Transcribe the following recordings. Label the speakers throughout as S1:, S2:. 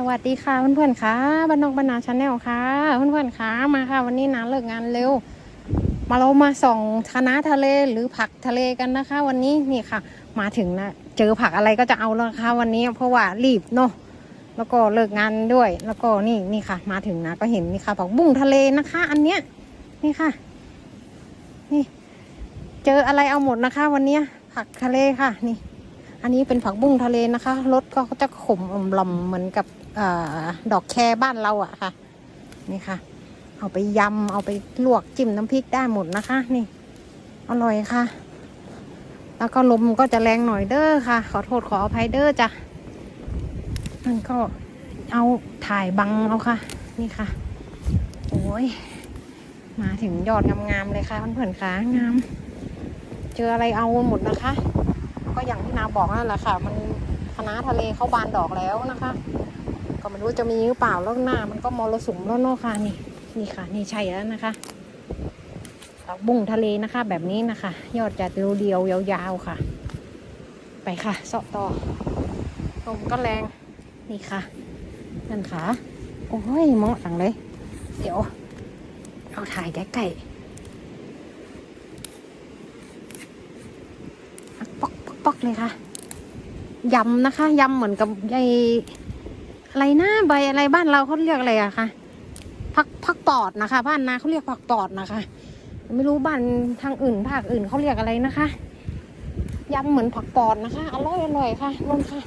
S1: สวัสดีค่ะเพื่อนๆค่ะบ้านนอกบ้านนาชาแนลค่ะเพื่อนๆค่ะมาค่ะ วันนี้นะเลิกงานเร็ว มาเรามาส่องคณะทะเลหรือผักทะเลกันนะคะ วันนี้นี่ค่ะ มาถึงนะเจอผักอะไรก็จะเอาแล้วค่ะวันนี้เพราะว่ารีบเนาะแล้วก็เลิกงานด้วย แล้วก็นี่นี่ค่ะ มาถึงนะก็เห็นนี่ค่ะผักบุ้งทะเลนะคะ อันเนี้ยนี่ค่ะ นี่ เจออะไรเอาหมดนะคะ วันนี้ผักทะเลค่ะนี่ อันนี้เป็นผักบุ้งทะเลนะคะรสก็จะขมอมลำเหมือนกับ อดอกแคบ้านเราอะค่ะ นี่ค่ะ เอาไปยำเอาไปลวกจิ้มน้ำพริกได้หมดนะคะ นี่ อร่อยค่ะ แล้วก็ลมก็จะแรงหน่อยเด้อค่ะ ขอโทษขออภัยเด้อจ้ะมันก็เอาถ่ายบังเอาค่ะ นี่ค่ะ โอ้ยมาถึงยอดงามๆเลยค่ะเพื่อนๆค่ะงาม เจออะไรเอาหมดนะคะ ก็อย่างที่นาบอกนั่นแหละค่ะ มันคณะทะเลเข้าบานดอกแล้วนะคะ ไม่รู้จะมีหรือเปล่าแล้วหน้า มันก็มรสุมแล้วนาะค่ะนี่ นี่ค่ะ นี่ใช่แล้วนะคะผักบุ้งทะเลนะคะ แบบนี้นะคะ ยอดจะเดียวๆยาวๆค่ะ ไปค่ะเสาะต่อลมก็แรงนี่ค่ะนั่นค่ะโอ้ยมองสั่งเลย เดี๋ยว เอาถ่ายใกล้ๆปอกปอกปอกเลยค่ะยำนะคะยำเหมือนกับไอ อะไรนะใบอะไรบ้านเราเขาเรียกอะไรอะคะผักผักปอดนะคะ บ้านนาเขาเรียกผักปอดนะคะ ไม่รู้บ้านทางอื่นภาคอื่นเขาเรียกอะไรนะคะยำเหมือนผักปอดนะคะ อร่อยอร่อยค่ะลมค่ะ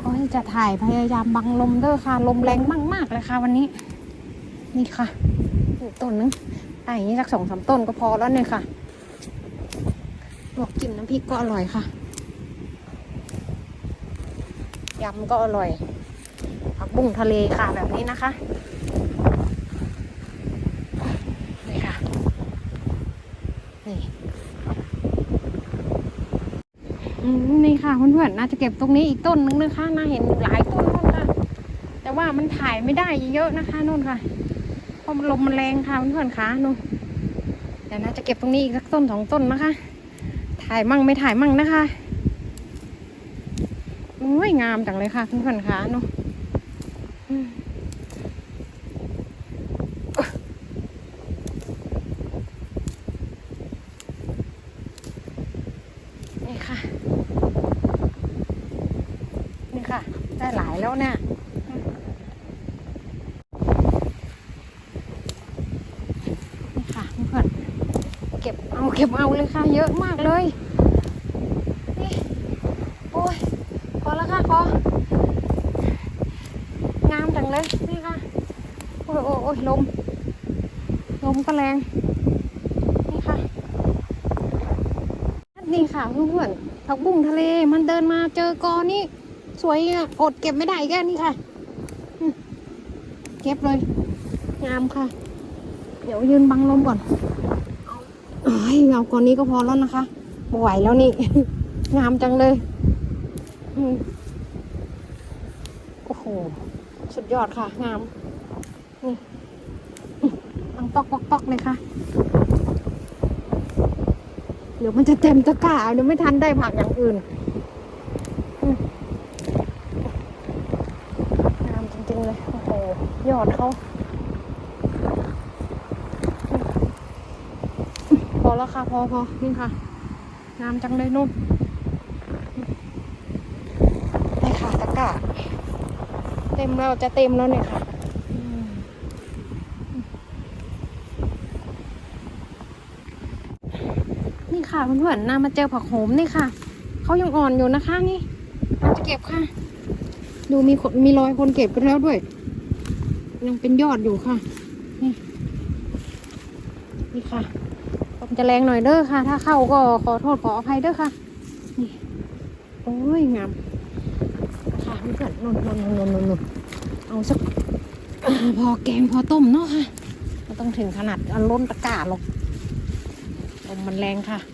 S1: โอ้ยจะถ่ายพยายามบังลมเด้อค่ะ ลมแรงมากๆเลยค่ะ วันนี้ นี่ค่ะต้นนึงไอ้อย่างนี้สักสองสามต้นก็พอแล้วเนี่ยค่ะลวกจิ้มน้ำพริกก็อร่อยค่ะ ยำก็อร่อย ผักบุ้งทะเลค่ะแบบนี้นะคะนี่ค่ะนี่นี่ค่ะเพื่อนๆน่าจะเก็บตรงนี้อีกต้นนึงนะคะน่าเห็นหลายต้นนู่นค่ะ แต่ว่ามันถ่ายไม่ได้เยอะนะคะนู่นค่ะเพราะลมมันแรงค่ะเพื่อนๆค่ะนู่นเดี๋ยวน่าจะเก็บตรงนี้อีกสักต้นสองต้นนะคะ ถ่ายมั่งไม่ถ่ายมั่งนะคะ อ้ยงามจังเลยค่ะเพื่อนๆค่ะเนาะนี่ค่ะ นี่ค่ะ ได้หลายแล้วเนี่ยนี่ค่ะเพื่อนเก็บเอาเก็บเอาเลยค่ะ เยอะมากเลย นี่ โอ้ย พอแล้วค่ะพองามจังเลย นี่ค่ะ โอ้ยลม ลมก็แรง นี่ค่ะ นี่ค่ะเพื่อนๆผักบุ้งทะเลมันเดินมาเจอกอนี่สวยอะอดเก็บไม่ได้แค่นี้ค่ะ เก็บเลย งามค่ะ เดี๋ยวยืนบังลมก่อนเอ้ยเอาก่อนนี้ก็พอแล้วนะคะไม่ไหวแล้วนี่ งามจังเลยโอ้โห สุดยอดค่ะ งาม นี่ ปอกปอกปอกเลยค่ะ เดี๋ยวมันจะเต็มตะกร้าเดี๋ยวไม่ทันได้ผักอย่างอื่นงามจริงๆเลย โอ้โห ยอดเขาพอแล้วค่ะ พอพอนี่ค่ะ งามจังเลยนุ่มได้ค่ะตะกร้า เต็มแล้วจะเต็มแล้วเนี่ยค่ะอืมนี่ค่ะ เพื่อนๆนามาเจอผักโหมนี่ค่ะ เขายังอ่อนอยู่นะคะนี่เราจะเก็บค่ะ ดูมีคนมีรอยคนเก็บไปแล้วด้วย ยังเป็นยอดอยู่ค่ะ นี่ นี่ค่ะลมจะแรงหน่อยเด้อค่ะ ถ้าเข้าก็ขอโทษขออภัยเด้อค่ะ นี่ โอ้ยงามค่ะเพื่อนๆนนนนนนนนเอาสักเอ่อพอแกงพอต้มเนาะค่ะไม่ต้องถึงขนาดเอาล้นตะกร้าหรอกลมมันแรงค่ะอืมง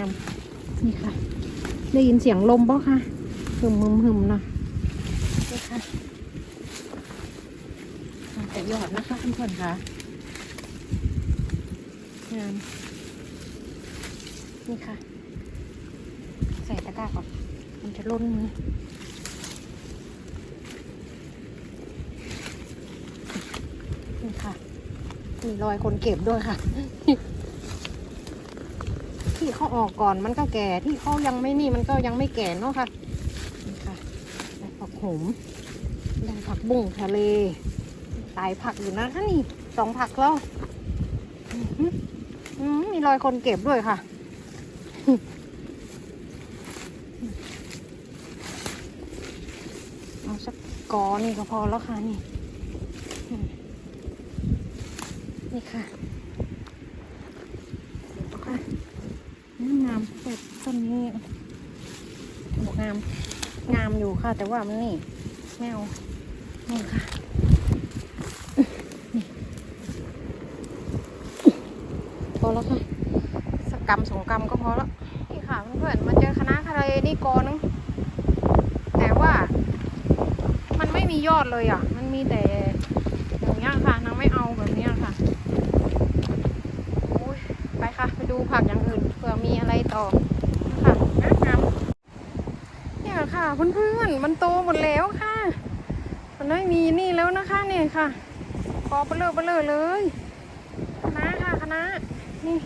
S1: ามนี่ค่ะ ได้ยินเสียงลมป่ะคะหึมหึมหึมนะนี่ค่ะแต่ยอดนะคะเพื่อนค่ะงามนี่ค่ะ ใส่ตะกร้าก่อน มันจะล้นมือนี่ค่ะมีรอยคนเก็บด้วยค่ะ ที่เขาออกก่อนมันก็แก่ที่เขายังไม่นี่มันก็ยังไม่แก่เนาะค่ะนี่ค่ะได้ผักโขมได้ผักบุ้งทะเลหลายผักอยู่นะนี่สองผักแล้วมีรอยคนเก็บด้วยค่ะเอาสักกอนี่ก็พอแล้วค่ะนี่นี่ค่ะงามงามๆแต้นนี้บอกงาม งามอยู่ค่ะ แต่ว่ามันนี่ไม่เอานี่ค่ะนี่พอแล้วค่ะสักกำสองกำก็พอแล้วนี่ค่ะเพื่อนๆมาเจอคณะทะเลนี่กอนึงแต่ว่ามันไม่มียอดเลยอะ มันมีแต่อย่างเงี้ยค่ะนางไม่เอาแบบเนี้ยค่ะโอ้ยไปค่ะ ไปดูผักอย่างอื่นเผื่อมีอะไรต่อ เนี่ยค่ะเพื่อนๆมันโตหมดแล้วค่ะ มันไม่มีนี่แล้วนะคะเนี่ยค่ะกอเบลอเลอเลยคณะค่ะคณะนี่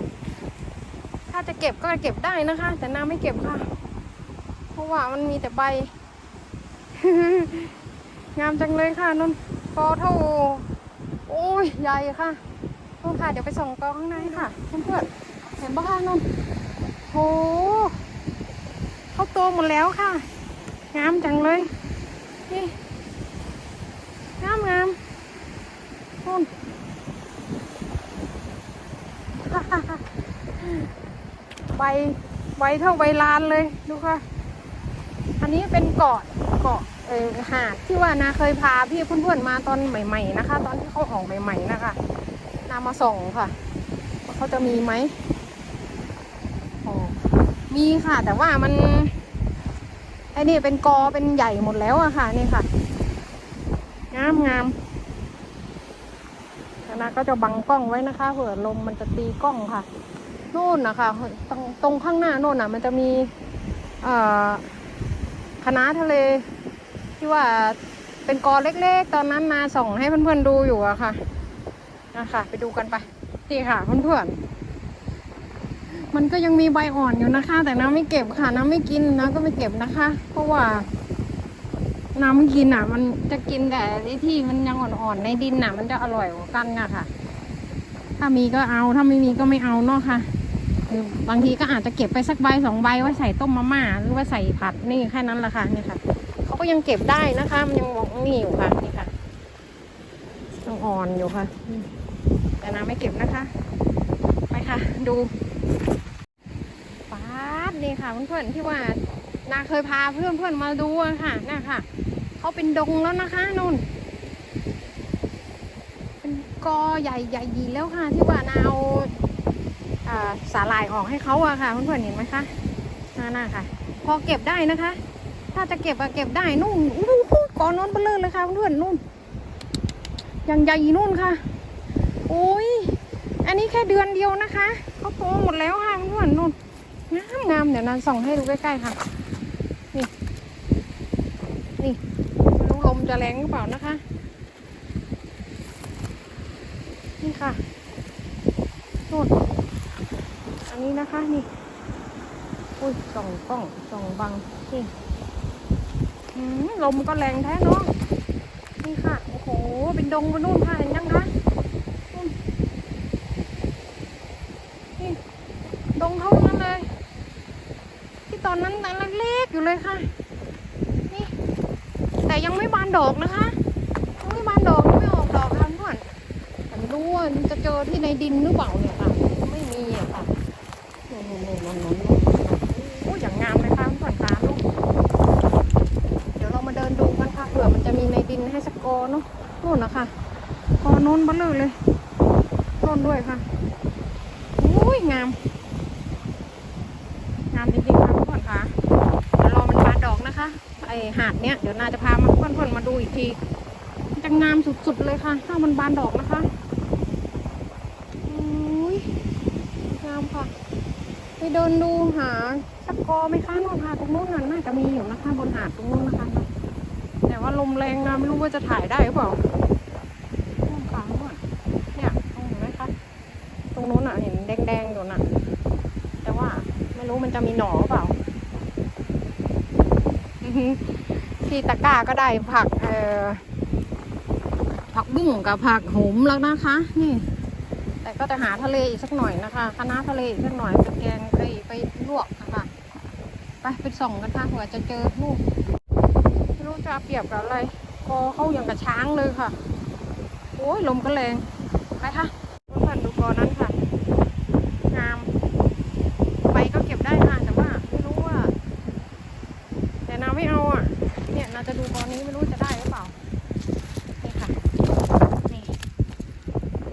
S1: ถ้าจะเก็บก็เก็บได้นะคะ แต่น้าไม่เก็บค่ะ เพราะว่ามันมีแต่ใบ งามจังเลยค่ะนนกอเท่าโอ้ยใหญ่ค่ะนนค่ะเดี๋ยวไปส่งกอข้างในค่ะเพื่อนๆเห็นปะคะนนโห เขาโตหมดแล้วค่ะ งามจังเลย นี่งามงามนนใบใบเท่าใบลานเลยดูค่ะ อันนี้เป็นเกาะเกาะเออหาดที่ว่านาเคยพาพี่เพื่อนๆมาตอนใหม่ ๆ นะคะ ตอนที่เขาออกใหม่ ๆ นะคะนามาส่งค่ะเขาจะมีไหม มีค่ะ แต่ว่ามันไอ้นี่เป็นกอเป็นใหญ่หมดแล้วอะค่ะ นี่ค่ะ งามงามนาก็จะบังกล้องไว้นะคะเผื่อลมมันจะตีกล้องค่ะโน่นนะคะตรงตรงข้างหน้าโน่นน่ะ มันจะมีเอ่อคณะทะเล ที่ว่าเป็นกอเล็กๆ ตอนนั้นนาส่องให้เพื่อนๆดูอยู่อะค่ะนะคะไปดูกันไปนี่ค่ะเพื่อนๆ มันก็ยังมีใบอ่อนอยู่นะคะ แต่น้ำไม่เก็บค่ะ น้ำไม่กินนะก็ไม่เก็บนะคะ เพราะว่า น้ำไม่กินอะ มันจะกินแต่ที่มันยังอ่อนๆในดินน่ะ มันจะอร่อยกว่ากันอะค่ะ ถ้ามีก็เอาถ้าไม่มีก็ไม่เอาเนาะค่ะคือบางทีก็อาจจะเก็บไปสักใบสองใบไว้ใส่ต้มมาม่าหรือว่าใส่ผัดนี่แค่นั้นละค่ะนี่ค่ะเขาก็ยังเก็บได้นะคะ มันยังมองนี่อยู่ค่ะนี่ค่ะยังอ่อนอยู่ค่ะแต่น้ำไม่เก็บนะคะ ไปค่ะ ดูป๊าดนี่ค่ะเพื่อนๆที่ว่านาเคยพาเพื่อนๆมาดูค่ะน่ะค่ะเขาเป็นดงแล้วนะคะนุ่น เป็นกอใหญ่ใหญ่ดีแล้วค่ะ ที่ว่านาเอาสาหร่ายออกให้เขาอะค่ะเพื่อนๆเห็นไหมคะน่าน่าค่ะ พอเก็บได้นะคะ ถ้าจะเก็บอะเก็บได้นู่นอู้หูกอนโน้นเบลอเลยค่ะเพื่อนๆนู่นยังใหญ่นู่นค่ะ โอ้ย นนี้แค่เดือนเดียวนะคะเขาโตหมดแล้วค่ะเพื่อนนู่นงามงามเดี๋ยวนานส่องให้ดูใกล้ๆค่ะ นี่นี่ไม่รู้ลมจะแรงหรือเปล่านะคะ นี่ค่ะนู่นอันนี้นะคะนี่อุ้ยส่องกล้องส่องบังนี่ลมก็แรงแท้เนาะนี่ค่ะ โอ้โห เป็นดงบนนู่นค่ะเห็นยังคะนู่นนี่ ดงเท่านั้นเลย ที่ต อนนั้นตอนเล็กๆอยู่เลยค่ะ นี่ แต่ยังไม่บานดอกนะคะยังไม่บานดอกไม่ออกดอกค่ะเพื่อนแต่ไม่รู้ว่าจะเจอที่ในดินหรือเปล่าเนี่ยค่ะ ไม่มีอะค่ะโน่นโน่นโน่นโน่นโน่นโอ้ยอย่างงามเลยค่ะผ่อนฟ้าลูกเดี๋ยวเรามาเดินดูกันค่ะเผื่อมันจะมีในดินให้สักกอเนาะโน่นนะคะกอโน้นเลอเลยโน่นด้วยค่ะโอ้ยงาม งามจริงๆค่ะ หาดเนี้ยเดี๋ยวนาจะพามาเพื่อนๆมาดูอีกทีมันจะงามสุดๆเลยค่ะถ้าวมันบานดอกนะคะโอ้ยงามค่ะ ไปเดินดูหาสักกอไหมคะนู่นค่ะตรงนู้นน่ะน่าจะมีอยู่นะคะ บนหาดตรงนู้นนะคะ แต่ว่าลมแรงนะไม่รู้ว่าจะถ่ายได้หรือเปล่านู่ค่ะนู่นเนี่ยเห็นไหมคะตรงนู้นอะเห็นแดงๆอยู่น่ะ แต่ว่าไม่รู้มันจะมีหนอเปล่าอือหือ ที่ตะกร้าก็ได้ผักเอ่อผักบุ้งกับผักโหมแล้วนะคะ นี่ แต่ก็จะหาทะเลอีกสักหน่อยนะคะคณะทะเลอีกสักหน่อยไปแกงไปไปลวกนะคะไปไปส่องกันค่ะเผื่อจะเจอลูกไม่รู้จะเปรียบกับอะไรคอเข้าอย่างกับช้างเลยค่ะ โอ้ยลมก็แรงไปค่ะเพื่อนๆดูกอนั้นค่ะ งาม ใบก็เก็บได้ค่ะแต่ว่าไม่รู้ว่า แต่นาไม่เอาอะ เนี่ยนาจะดูกอนี้ไม่รู้จะได้หรือเปล่า นี่ค่ะ นี่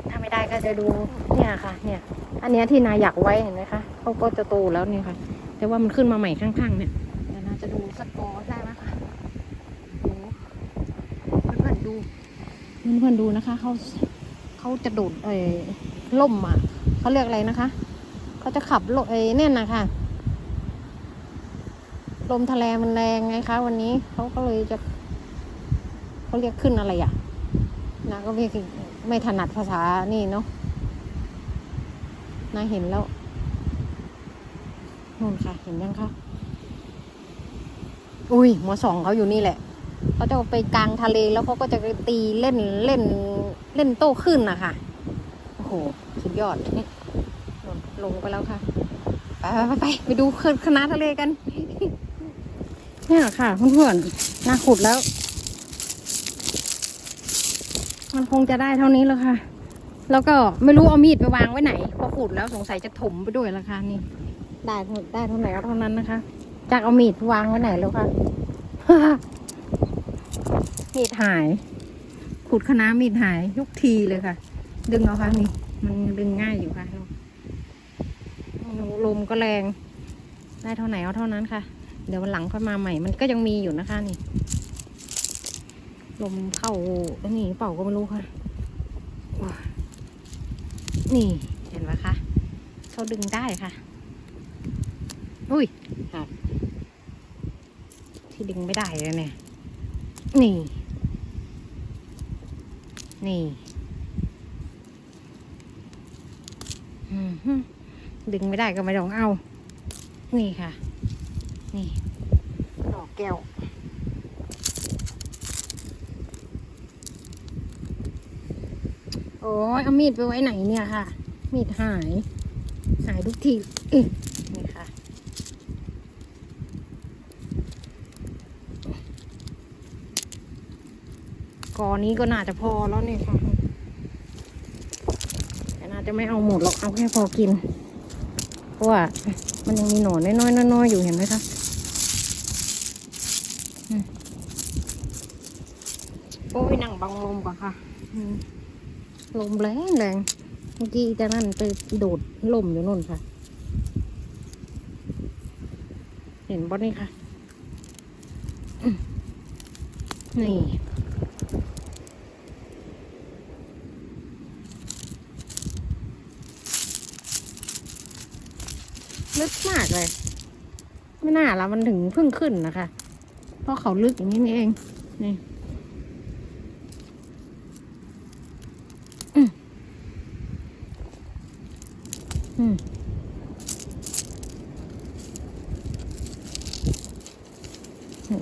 S1: ถ้าไม่ได้ ก็จะดูเนี่ยค่ะ เนี่ย อันเนี้ยที่นายอยากไว้เห็นไหมคะเขาก็จะโตแล้วนี่ค่ะ แต่ว่ามันขึ้นมาใหม่ข้างๆ เนี่ยเดี๋ยวนาจะดูสักกอได้ไหมคะเพื่อนๆดูเพื่อนๆดูนะคะเขาเขาจะโดดเอ้ล่มอะเขาเรียกอะไรนะคะเขาจะขับลเอ้เนี่ยนะคะลมทะเลมันแรงไงคะ วันนี้เขาก็เลยจะเขาเรียกขึ้นอะไรอะนาก็ไม่ ไม่ถนัดภาษานี่เนาะน่าเห็นแล้วนู่นค่ะ เห็นยังคะอุ้ยหมอสองเขาอยู่นี่แหละเขาจะไปกลางทะเลแล้วเขาก็จะตีเล่นเล่นเล่นโต้ขึ้นนะคะโอ้โห สุดยอดนี่ลงลงไปแล้วค่ะไปไปไปไปไปดูคณะทะเลกัน เนี่ยค่ะเพื่อนๆน่าขุดแล้ว มันคงจะได้เท่านี้แล้วค่ะ แล้วก็ไม่รู้เอามีดไปวางไว้ไหน พอขุดแล้วสงสัยจะถมไปด้วยละค่ะนี่ ได้เท่าได้เท่าไหร่ก็เท่านั้นนะคะ จากเอามีดวางไว้ไหนแล้วค่ะ มีดหาย ขุดคณะมีดหายยุกทีเลยค่ะ ดึงเอาค่ะนี่ มันดึงง่ายอยู่ค่ะลมก็แรง ได้เท่าไหนเอาเท่านั้นค่ะ เดี๋ยววันหลังค่อยมาใหม่ มันก็ยังมีอยู่นะคะนี่ ลมเข้าอันนี้เป่าก็ไม่รู้ค่ะว้านี่เห็นไหมคะเขาดึงได้ค่ะ อุ้ยหักที่ดึงไม่ได้เลยเนี่ย นี่ นี่ดึงไม่ได้ก็ไม่ต้องเอา นี่ค่ะ นี่ ดอกแก้ว โอ้ยเอามีดไปไว้ไหนเนี่ยค่ะ มีดหาย หายทุกทีอึ๊ะนี่ค่ะ กอนี้ก็น่าจะพอแล้วนี่ค่ะ แต่น่าจะไม่เอาหมดหรอก เอาแค่พอกิน เพราะว่ามันยังมีหนอนน้อยๆน้อยๆอยู่เห็นไหมคะอืมโอ้ยนั่งบังลมก่อนค่ะอืม ลมแรงแรงเมื่อกี้จะนั่นไปโดดลมอยู่นู่นค่ะ เห็นบ่นี่ค่ะ นี่ลึกมากเลย ไม่น่าละมันถึงเพิ่งขึ้นนะคะ เพราะเขาลึกอย่างนี้นี่เอง นี่อืมอืม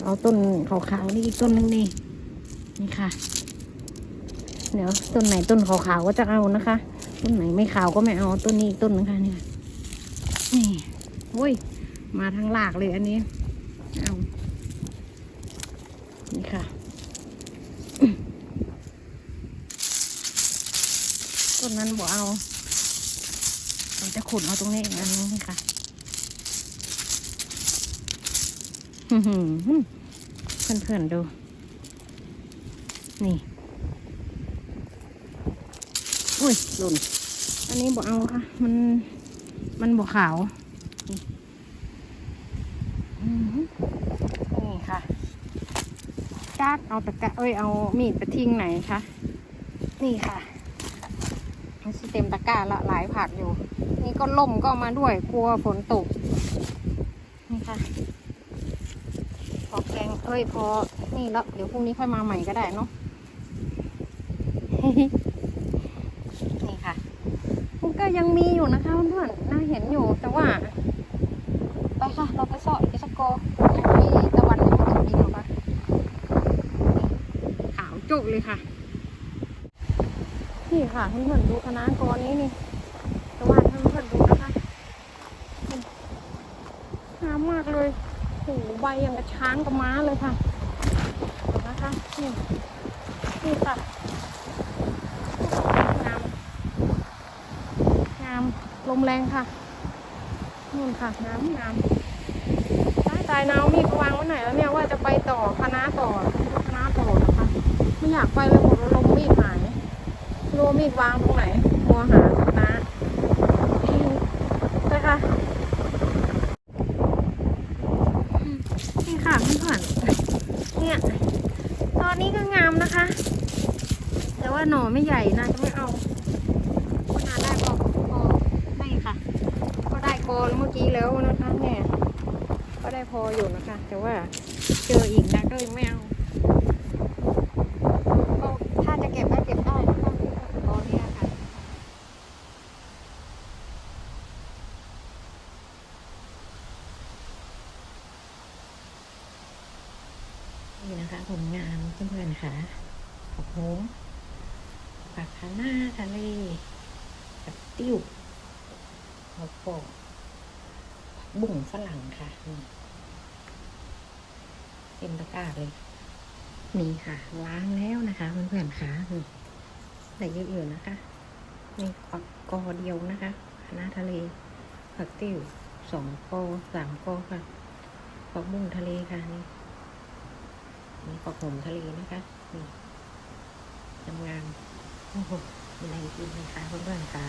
S1: เอาต้นขาวๆนี่อีกต้นนึงนี่นี่ค่ะ เดี๋ยวต้นไหนต้นขาวๆก็จะเอานะคะ ต้นไหนไม่ขาวก็ไม่เอาต้นนี้อีกต้นนึงค่ะเนี่ยนี่โอ้ยมาทั้งหลากเลยอันนี้เอานี่ค่ะต้นนั้นบอกเอาเราจะขุดเอาตรงนี้อีกอันนึงนี่ค่ะอื้อหือ เพื่อนๆดู นี่ อุ้ยหล่น อันนี้บอกเอาค่ะ มัน มันบวขาว นี่ค่ะจักเอาตะกะเอ้ย เอามีดไปทิ้งไหนคะ นี่ค่ะมันเต็มตะกร้าละหลายผักอยู่ นี่ก็ล่มก็มาด้วยกลัวฝนตก นี่ค่ะ เอ้ยพอนี่แล้วเดี๋ยวพรุ่งนี้ค่อยมาใหม่ก็ได้เนาะนี่ค่ะมันก็ยังมีอยู่นะคะเพื่อนๆน่าเห็นอยู่แต่ว่า ไปค่ะ เราไปเสาะอีกสักโกนี่ตะวันยังไม่ตกดินหรอกค่ะนี่ขาวจุกเลยค่ะ นี่ค่ะเพื่อนๆดูคณะกอนี้นี่ตะวันให้เพื่อนๆดูนะคะนี่งามมากเลยโอ้โห ใบอย่างกับช้างกับม้าเลยค่ะเห็นนะคะนี่นี่ค่ะงามงามลมแรงค่ะนู่นค่ะงามงามตายตายนาวมีวางไว้ไหนแล้วเนี่ยว่าจะไปต่อคณะต่อคณะต่อนะคะไม่อยากไปเลยหมดลมมีดหายรู้ว่ามีดวางตรงไหนมัวหาคณะนะคะนี่ค่ะเพื่อนๆเนี่ย ตอนนี้ก็งามนะคะ แต่ ว่าหน่อไม่ใหญ่น่าจะไม่เอาก็น่าได้พอพอไม่ค่ะ ก็ได้พอเมื่อกี้แล้วนะคะเนี่ยก็ได้พออยู่นะคะ แต่ว่าเจออีกนะก็เลยไม่เอาก็ถ้าจะเก็บก็เก็บได้นะคะตอนนี้ค่ะนี่นะคะผลงานเพื่อนๆค่ะผักโหมผักคะน้าทะเลผักติ้วแล้วก็ผัก บุ้งฝรั่งค่ะเต็มตะกร้าเลย นี่ค่ะ ล้างแล้วนะคะเพื่อนๆค่ะนี่ได้เยอะอยู่นะคะนี่ผักกอเดียวนะคะคณะทะเลผักติ้วสองกอสามกอค่ะผักบุ้งทะเลค่ะนี่นี่ผักหอมทะเลนะคะนี่งามๆโอ้โหมีอะไรกินไหมคะเพื่อนๆคะ